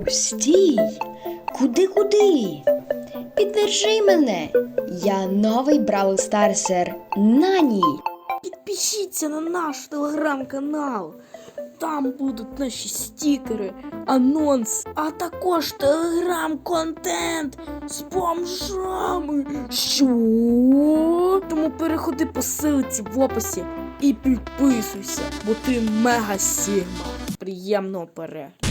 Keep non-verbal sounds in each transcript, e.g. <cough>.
Оу, стій! Куди куди? Піддержи мене. Я новий Бравл Старсер Нані. Підпишіться на наш телеграм-канал. Там будуть наші стікери, анонс, а також телеграм-контент з бомжами. Що? Тому переходи по ссылці в описі і підписуйся, бо ти мега сігма. Приємного перегляду.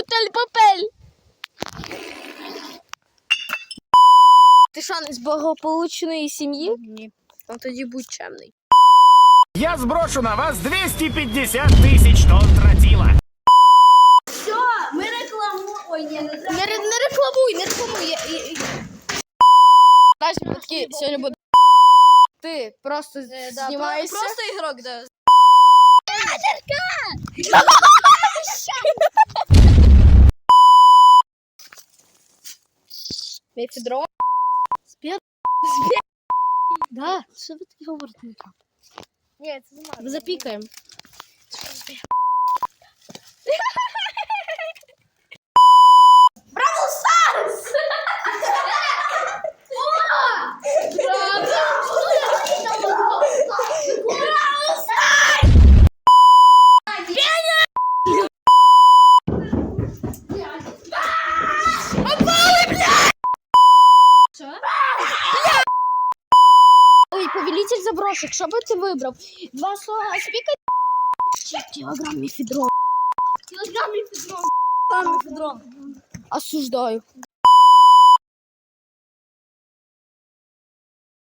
Бутель. Бутель, попель. Ти що, не з благополучної сім'ї? Ні. Ну тоді будь чемний. Я сброшу на вас 250 тысяч тонн тротила. Ми рекламу. Ой, ні, не треба. Не, не рекламуй, не рекламуй. Я, я, сьогодні будуть. Ти просто знімаєшся. Просто ігрок, да. <laughs> <laughs> Мефедрон? Спір? Спец. Да. Що ви такі говорите? Ні, це не Запікаємо. Ой, повелитель заброшек, що би ти вибрав? Два слова спіка чи кілограм мефедрон? Кілограм мефедрон. Кілограм. Осуждаю.